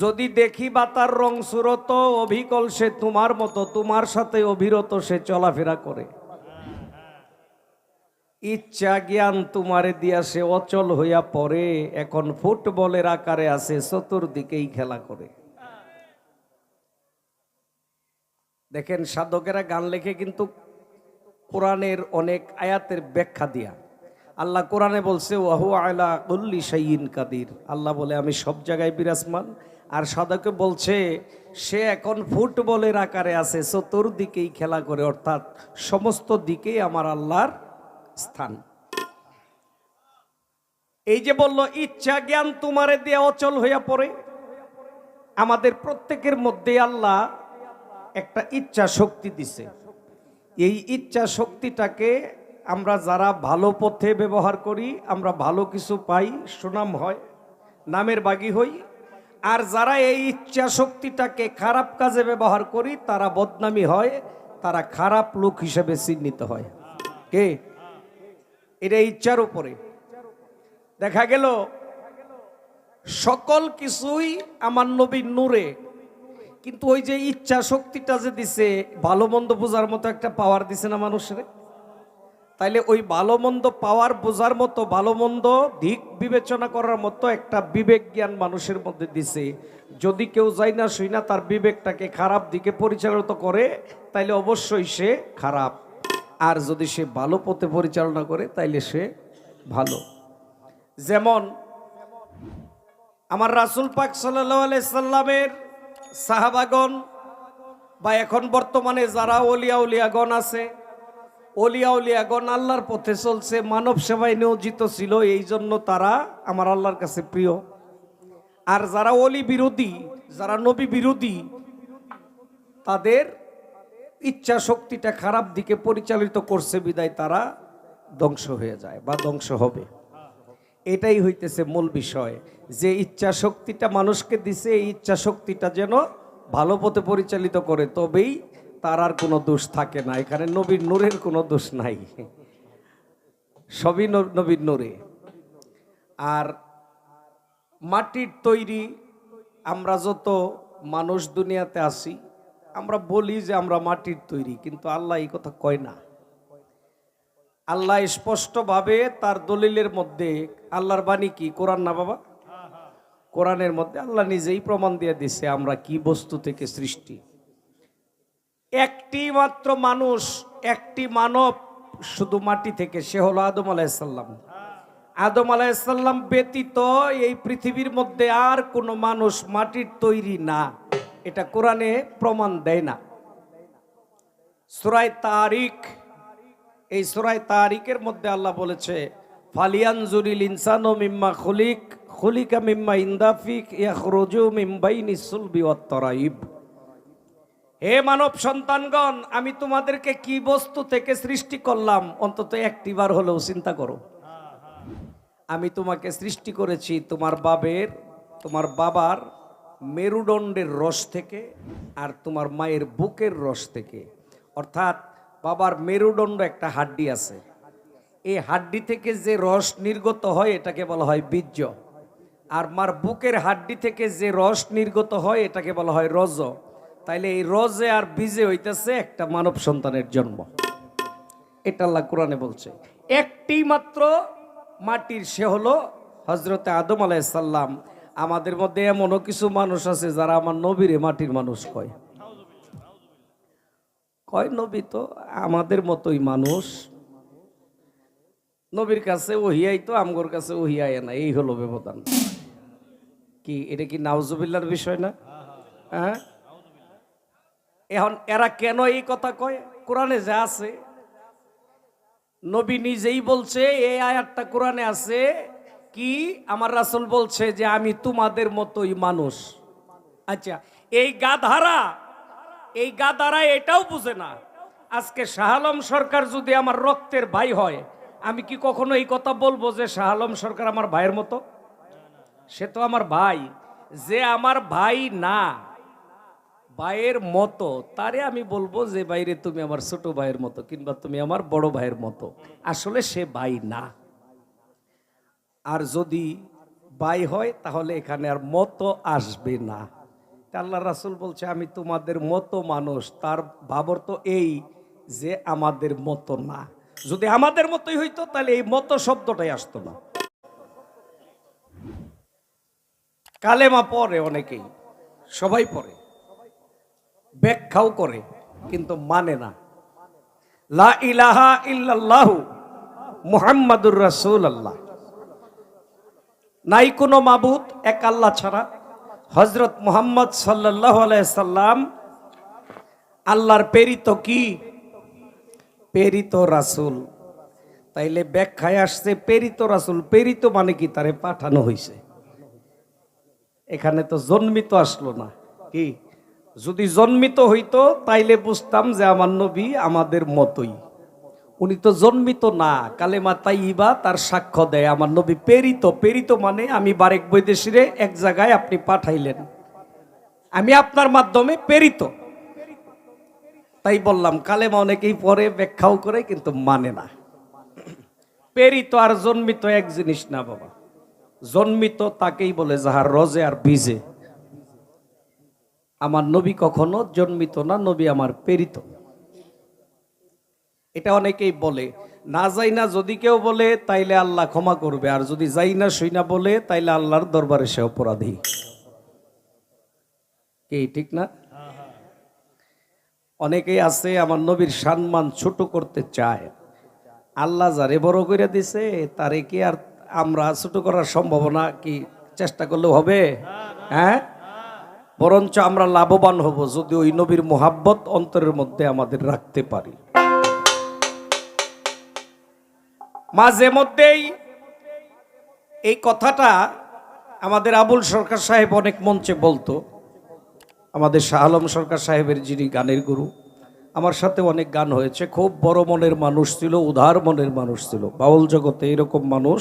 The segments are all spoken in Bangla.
যদি দেখি বা তার রং সুরত, অভিকল সে তোমার মতো, তোমার সাথে অভিরত সে চলাফেরা করে। ইচ্ছা জ্ঞান তোমারে দিয়া সে অচল হইয়া পড়ে, এখন ফুটবলের আকারে আছে চতুর্দিকেই খেলা করে। দেখেন, সাধকেরা গান লেখে কিন্তু কোরআনের অনেক আয়াতের ব্যাখ্যা দিয়া। আল্লাহ কোরআনে বলছে ওয়াহু আলা উল্লি সাইন কাদির। আল্লাহ বলে, আমি সব জায়গায় বিরাজমান আর সাধকে বলছে, সে এখন ফুটবলের আকারে আছে চতুর্দিকেই খেলা করে, অর্থাৎ সমস্ত দিকেই আমার আল্লাহর স্থান। এই যে বলল, ইচ্ছা জ্ঞান তোমারে দিয়ে অচল হইয়া পড়ে। আমাদের প্রত্যেকের মধ্যে আল্লাহ একটা ইচ্ছা শক্তি দিছে। এই ইচ্ছা শক্তিটাকে আমরা যারা ভালো পথে ব্যবহার করি, আমরা ভালো কিছু পাই, সুনাম হয়, নামের বাগি হই আর যারা এই ইচ্ছা শক্তিটাকে খারাপ কাজে ব্যবহার করি, তারা বদনামি হয়, তারা খারাপ লোক হিসেবে চিহ্নিত হয়। কে? এটা ইচ্ছার উপরে। দেখা গেল, সকল কিছুই আমার নবীর নূরে। কিন্তু ওই যে ইচ্ছা শক্তিটা যে দিছে, ভালো মন্দ বোঝার মতো একটা পাওয়ার দিছে না মানুষের? তাইলে ওই ভালো মন্দ পাওয়ার বোঝার মতো ভালো মন্দ দিক বিবেচনা করার মতো একটা বিবেক জ্ঞান মানুষের মধ্যে দিছে। যদি কেউ যায় না, শুই না, তার বিবেকটাকে খারাপ দিকে পরিচালিত করে, তাইলে অবশ্যই সে খারাপ। আর যদি সে ভালো পথে পরিচালনা করে, তাইলে সে ভালো। যেমন আমার রাসুল পাক সাল্লাহ সাল্লামের সাহাবাগণ বা এখন বর্তমানে যারা অলিয়া উলিয়াগণ আছে অলিয়া উলিয়াগণ আল্লাহর পথে চলছে, মানব সেবায় নিয়োজিত ছিল, এই জন্য তারা আমার আল্লাহর কাছে প্রিয়। আর যারা অলি বিরোধী, যারা নবী বিরোধী, তাদের ইচ্ছা শক্তিটা খারাপ দিকে পরিচালিত করছে, বিদায় তারা ধ্বংস হয়ে যায় বা ধ্বংস হবে। এটাই হইতেছে মূল বিষয়, যে ইচ্ছা শক্তিটা মানুষকে দিছে, এই ইচ্ছা শক্তিটা যেন ভালো পথে পরিচালিত করে, তবেই তার আর কোনো দোষ থাকে না। এখানে নবীর নূরের কোনো দোষ নাই। সবই নবীর নূরে। আর মাটির তৈরি আমরা যত মানুষ দুনিয়াতে আসি আমরা বলি যে আমরা মাটির তৈরি, কিন্তু আল্লাহ এই কথা কয় না। আল্লাহ স্পষ্টভাবে তার দলিলের মধ্যে, আল্লাহর বাণী কি? কোরআন না বাবা? কোরআনের মধ্যে আল্লাহ নিজেই প্রমাণ দিয়ে দিছে আমরা কি বস্তু থেকে সৃষ্টি। একটি মাত্র মানুষ, একটি মানব শুধু মাটি থেকে, সে হলো আদম আলাইসাল্লাম আদম আলাইসাল্লাম ব্যতীত এই পৃথিবীর মধ্যে আর কোনো মানুষ মাটির তৈরি না। এটা কোরআনে প্রমাণ দেয় না। সুরায় তারিখ, এই সুরায় তারিখের মধ্যে আল্লাহ বলেছে ফালিয়ান জুরিল ইনসান ও মিম্মা খুলিক, খুলিকা মিম্মা ইন্দাফিক, ইয়াখরুজু মিম্বাইনি সুলবি ওয়াত্তরাইব হে মানব সন্তানগণ, আমি তোমাদেরকে কি বস্তু থেকে সৃষ্টি করলাম? অন্তত একটিবার হলেও চিন্তা করো। আমি তোমাকে সৃষ্টি করেছি তোমার বাবের, তোমার বাবার মেরুদণ্ডের রস থেকে আর তোমার মায়ের বুকের রস থেকে। অর্থাৎ বাবার মেরুদণ্ড একটা হাড্ডি আছে। এই হাড্ডি থেকে যে রস নির্গত হয়, এটাকে বলা হয় বীর্য। আর মার বুকের হাড্ডি থেকে যে রস নির্গত হয়, এটাকে বলা হয় রজ। তাইলে এই রজে আর বীজে হইতেছে একটা মানব সন্তানের জন্ম। এটা আল্লাহ কোরআনে বলছে। একটি মাত্র মাটির সে হলো হজরতে আদম আলাইসাল্লাম আমাদের মধ্যে এমনও কিছু মানুষ আছে যারা আমার নবীরে মাটির মানুষ কয়। কয় নবী তো? আমাদের মতোই মানুষ। নবীর কাছে ওহিয়াই তো, আমগর কাছে ওহিয়াই না। এই হলো ব্যবধান। কি, এটা কি নাউজুবিল্লার বিষয় না? হ্যাঁ? এখন এরা কেন এই কথা কয়? কোরআনে যা আছে, নবী নিজেই বলছে, এই আয়াতটা কোরআনে আছে কি? আমার রাসূল বলছে যে আমি তোমাদের মতোই মানুষ। আচ্ছা এই গাধারা এই গাধারা এটাও বুঝে না। আজকে শাহালম সরকার যদি আমার রক্তের ভাই হয়, আমি কি কখনো এই কথা বলব যে শাহালম সরকার আমার ভাইয়ের মতো? সে তো আমার ভাই। যে আমার ভাই না ভাইয়ের মতো, তারে আমি বলব যে বাইরে তুমি আমার ছোট ভাইয়ের মতো কিংবা তুমি আমার বড় ভাইয়ের মতো। আসলে সে ভাই না। আর যদি বাই হয়, তাহলে এখানে আর মতো আসবে না। আল্লাহ রাসুল বলছে, আমি তোমাদের মতো মানুষ। তার ভাবর তো এই যে, আমাদের মতো না। যদি আমাদের মতোই হইতো, তাহলে এই মতো শব্দটাই আসতো না। কালেমা পড়ে অনেকেই, সবাই পড়ে। ব্যাখ্যাও করে, কিন্তু মানে না। লা ইলাহা ইল্লাল্লাহু মুহাম্মাদুর রাসূল আল্লাহ নাই কোনো মাবুদ, এক আল্লাহ ছাড়া। হজরত মুহাম্মদ সাল্লাহ সাল্লাম আল্লাহর প্রেরিত কি? প্রেরিত রাসূল। তাইলে ব্যাখ্যায় আসছে প্রেরিত রাসূল। প্রেরিত মানে কি? তারে পাঠানো হয়েছে এখানে তো জন্মিত আসলো না। কি? যদি জন্মিত হইতো, তাইলে বুঝতাম যে আমার নবী আমাদের মতোই। উনি তো জন্মিত না, কালেমা তাইবা তার সাক্ষ্য দেয়। আমার নবী প্রেরিত প্রেরিত মানে আমি বারেক বৈদেশিরে এক জায়গায় আপনি পাঠাইলেন। আমি আপনার মাধ্যমে প্রেরিত। তাই বললাম, কালেমা অনেকেই পরে ব্যাখ্যাও করে, কিন্তু মানে না। প্রেরিত আর জন্মিত এক জিনিস না বাবা। জন্মিত তাকেই বলে যাহার রজে আর বীজে। আমার নবী কখনো জন্মিত না, নবী আমার প্রেরিত। এটা অনেকেই বলে, না যাই না যদি কেউ বলে, তাইলে আল্লাহ ক্ষমা করবে, আর যদি যাই না শুই না বলে, তাইলে আল্লাহর দরবারে সে অপরাধী। কি, ঠিক না? অনেকেই আছে, আমার নবীর সম্মান ছোট করতে চায়। আল্লাহ যারে বড় করে দিছে, তারে কি আর আমরা ছোট করার সম্ভাবনা কি চেষ্টা করলেও হবে? হ্যাঁ? বরঞ্চ আমরা লাভবান হব যদি ওই নবীর মোহাব্বত অন্তরের মধ্যে আমাদের রাখতে পারি। মাঝে মধ্যেই এই কথাটা আমাদের আবুল সরকার সাহেব অনেক মঞ্চে বলতো। আমাদের শাহ আলম সরকার সাহেবের যিনি গানের গুরু, আমার সাথে অনেক গান হয়েছে। খুব বড় মনের মানুষ ছিল, উদার মনের মানুষ ছিল। বাউল জগতে এরকম মানুষ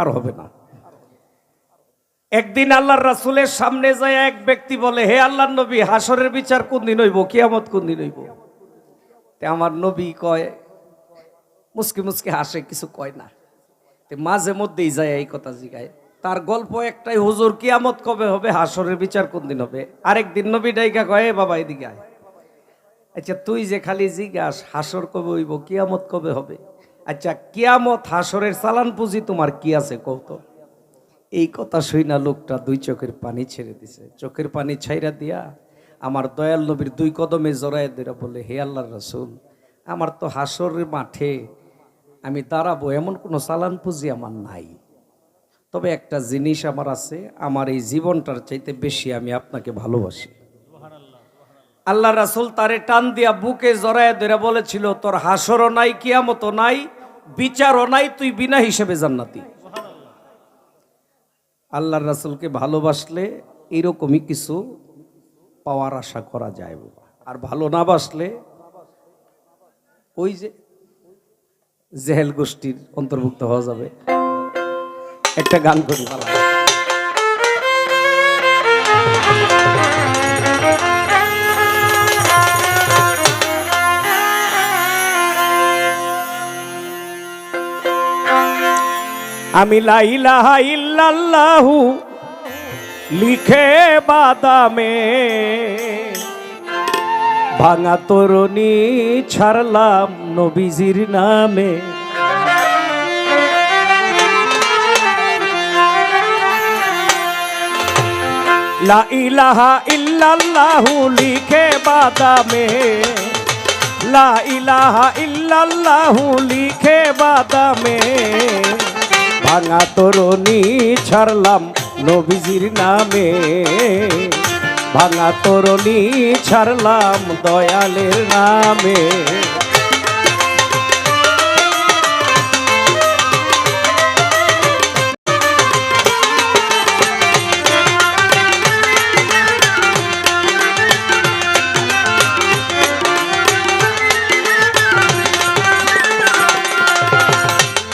আর হবে না। একদিন আল্লাহর রাসুলের সামনে যায় এক ব্যক্তি বলে, হে আল্লাহর নবী হাসরের বিচার কোন দিন হইব? কিয়ামত কোন দিন হইব? তে আমার নবী কয়, মুসকি মুসকি হাসে, কিছু কয় না। তে মাঝে মধ্যেই যায় এই কথা জিগায়। তার গল্প একটাই, হুজুর, কিয়ামত কবে হবে? হাসরের বিচার কোন দিন হবে? আরেক দিন নবী ডাইকা কয়, "এ বাবা, এদিকে আয়। আচ্ছা তুই যে খালি জিজ্ঞাস হাসর কবে হইব? কিয়ামত কবে হবে? আচ্ছা কিয়ামত হাসরের চালান পুঁজি তোমার কি আছে? কৌত এই কথা শুই না লোকটা দুই চোখের পানি ছেড়ে দিছে। চোখের পানি ছাইরা দিয়া আমার দয়াল নবীর দুই কদমে জড়ায় দিরা বলে, হে আল্লাহ রসুল, আমার তো হাসরের মাঠে আমি দাঁড়াবো এমন কোনো চালান পুঁজি আমার নাই। তবে একটা জিনিস আমার আছে, আমার এই জীবনটার চাইতে বেশি আমি আপনাকে ভালোবাসি। আল্লাহ রাসুল তারে টান দিয়া বুকে জড়ায় ধরে বলেছিল, তোর হাসরও নাই কিয়ামতো নাই, বিচারও নাই, তুই বিনা হিসেবে জান্নাতি। আল্লাহর রাসুলকে ভালোবাসলে এরকমই কিছু পাওয়ার আশা করা যায় বাবা। আর ভালো না বাসলে ওই যে জেহেল গোষ্ঠীর অন্তর্ভুক্ত হওয়া যাবে। একটা গান করি ভালো আমি লাইলাহা ইল্লাল্লাহু লিখে বাদামে। ভাঙা তরুণী ছাড়লাম নবীজির নামে। লা ইলাহা ইল্লাল্লাহু লিখে বাদামে। লা ইলাহা ইল্লাল্লাহু লিখে বাদামে। ভাঙা তরুণী ছাড়লাম নবীজির নামে। ভাঙা তরুণী ছাড়লাম দয়ালের নামে।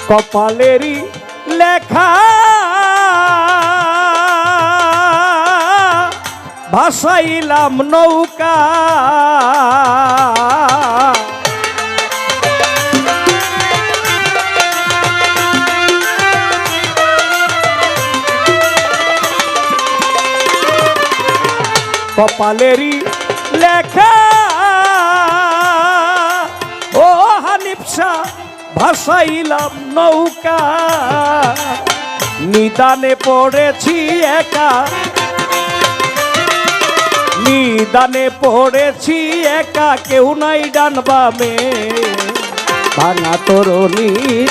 কপালেরই লেখা। ভাসাইলাম নৌকা। কপালেরই লেখা। ভাসাইলাম নৌকা। নিদানে পড়েছি একা। নিদানে পড়েছি একা, কেউ নাই ডান বামে। ভাঙা তরুণী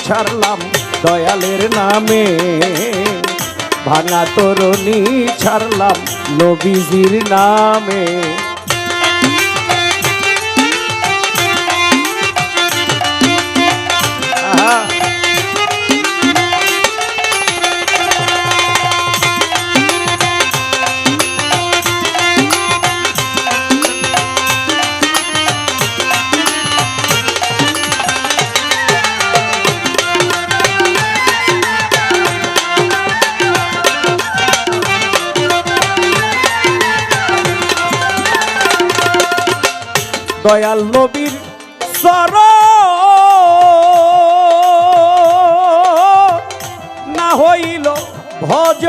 ছাড়লাম দয়ালের নামে। ভাঙা তরুণী ছাড়লাম নবীজির নামে। দয়াল নবীর সর না হইল ভজ।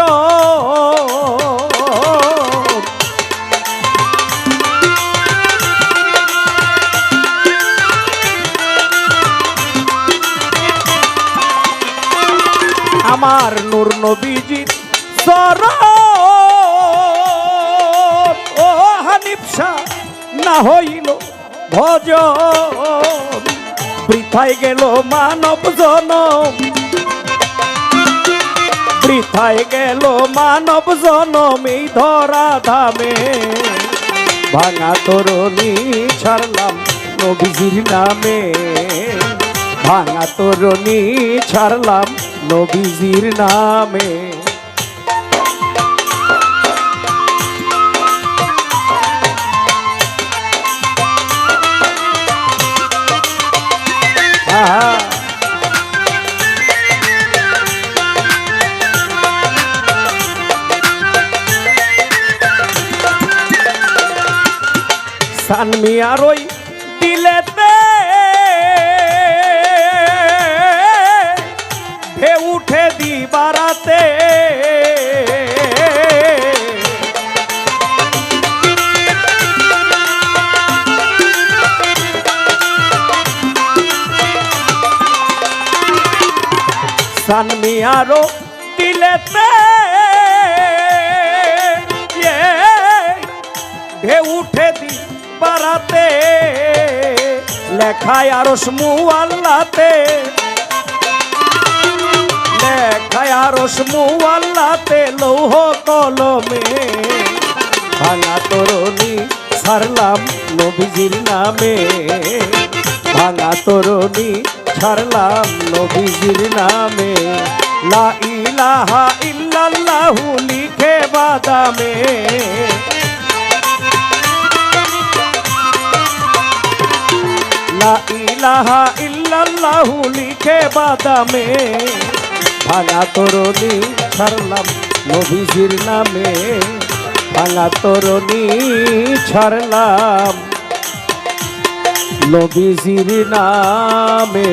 আমার নূর নবীজির সর ও না হইল ভজ বৃথায় গেল মানব জনম। বৃথায় গেল মানব জনম এই ধরা ধামে। ভাঙা তরুণী ছাড়লাম নবীজির নামে। ভাঙা তরুণী ছাড়লাম নবীজির নামে। की बाराते सनमियारो दिलते ये ढे उठे दी बाराते। लेखा यारो समूह अल्लाते আল্লাতে লেখায় আরও লৌহ কলমে। ভাঙা তরুণী ছাড়লাম নবীজির নামে। ভাঙা তরুণী ছাড়লাম নবীজির নামে। লা ইলাহা ইল্লাল্লাহু লিখে বাদামে। লা ইলাহা ইল্লাল্লাহু লিখে বাদামে। ভাঙা তরণী ছাড়লাম নবীজির নামে। ভাঙা তরণী ছাড়লাম নবীজির নামে।